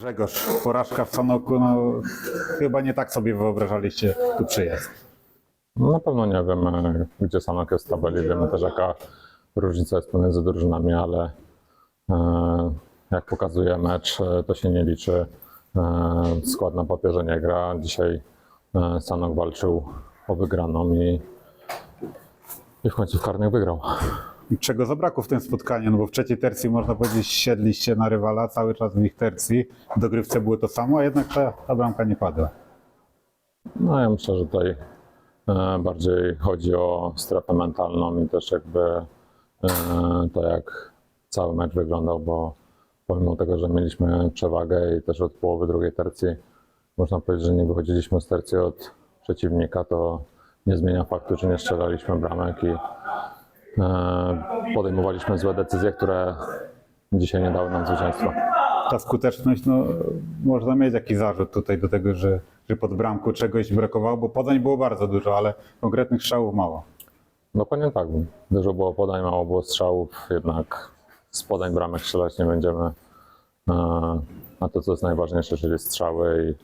Grzegorz, porażka w Sanoku, no chyba nie tak sobie wyobrażaliście tu przyjazd. No, Na pewno nie wiemy, gdzie Sanok jest w tabeli. Wiemy też, jaka różnica jest pomiędzy drużynami, ale e, jak pokazuje mecz, e, to się nie liczy. E, skład na papierze nie gra. Dzisiaj e, Sanok walczył o wygraną i, i w końcu w karnych wygrał. Czego zabrakło w tym spotkaniu? No bo w trzeciej tercji można powiedzieć siedliście na rywala cały czas w ich tercji. W dogrywce było to samo, a jednak ta, ta bramka nie padła. No ja myślę, że tutaj e, bardziej chodzi o strefę mentalną i też jakby e, to, jak cały mecz wyglądał, bo pomimo tego, że mieliśmy przewagę i też od połowy drugiej tercji, można powiedzieć, że nie wychodziliśmy z tercji od przeciwnika, to nie zmienia faktu, że nie strzelaliśmy bramek i podejmowaliśmy złe decyzje, które dzisiaj nie dały nam zwycięstwa. Ta skuteczność, no można mieć jakiś zarzut tutaj do tego, że, że pod bramką czegoś brakowało, bo podań było bardzo dużo, ale konkretnych strzałów mało. Dokładnie tak. Dużo było podań, mało było strzałów, jednak z podań bramek strzelać nie będziemy. E, A to, co jest najważniejsze, czyli strzały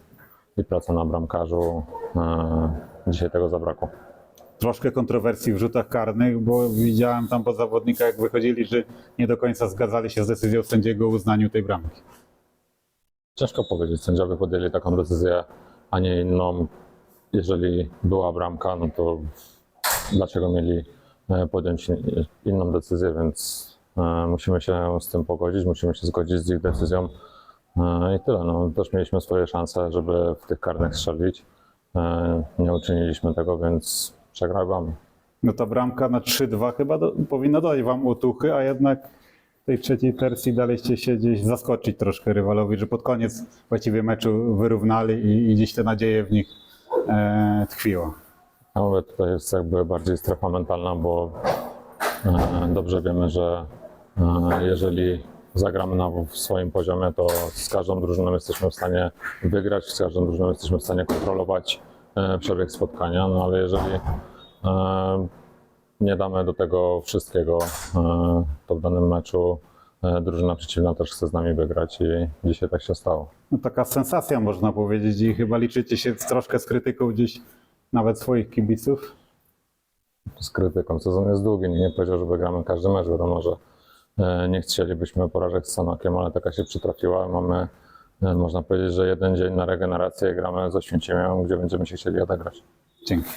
i, i praca na bramkarzu, e, dzisiaj tego zabrakło. Troszkę kontrowersji w rzutach karnych, bo widziałem tam po zawodnikach, jak wychodzili, że nie do końca zgadzali się z decyzją sędziego o uznaniu tej bramki. Ciężko powiedzieć, sędziowie podjęli taką decyzję, a nie inną. Jeżeli była bramka, no to dlaczego mieli e, podjąć in- inną decyzję, więc e, musimy się z tym pogodzić, musimy się zgodzić z ich decyzją E, i tyle. No, też mieliśmy swoje szanse, żeby w tych karnych strzelić. Nie uczyniliśmy tego, więc przegrywamy. No ta bramka na 3-2 chyba do, powinna dać wam otuchy, a jednak w tej trzeciej tercji daliście się gdzieś zaskoczyć troszkę rywalowi, że pod koniec właściwie meczu wyrównali i, i gdzieś te nadzieje w nich e, tkwiło. Ja mówię, tutaj jest jakby bardziej strefa mentalna, bo e, dobrze wiemy, że e, jeżeli zagramy na w swoim poziomie, to z każdą drużyną jesteśmy w stanie wygrać, z każdą drużyną jesteśmy w stanie kontrolować przebieg spotkania, no ale jeżeli e, nie damy do tego wszystkiego, e, to w danym meczu e, drużyna przeciwna też chce z nami wygrać i dzisiaj tak się stało. No taka sensacja można powiedzieć i chyba liczycie się troszkę z krytyką gdzieś nawet swoich kibiców. z krytyką. Sezon jest długi, nie powiedział, że wygramy każdy mecz. Wiadomo, że e, nie chcielibyśmy porażek z Sanokiem, ale taka się przytrafiła. Mamy, e, można powiedzieć, że jeden dzień na regenerację gramy z Oświęcimiem, gdzie będziemy się chcieli odegrać. Dzięki.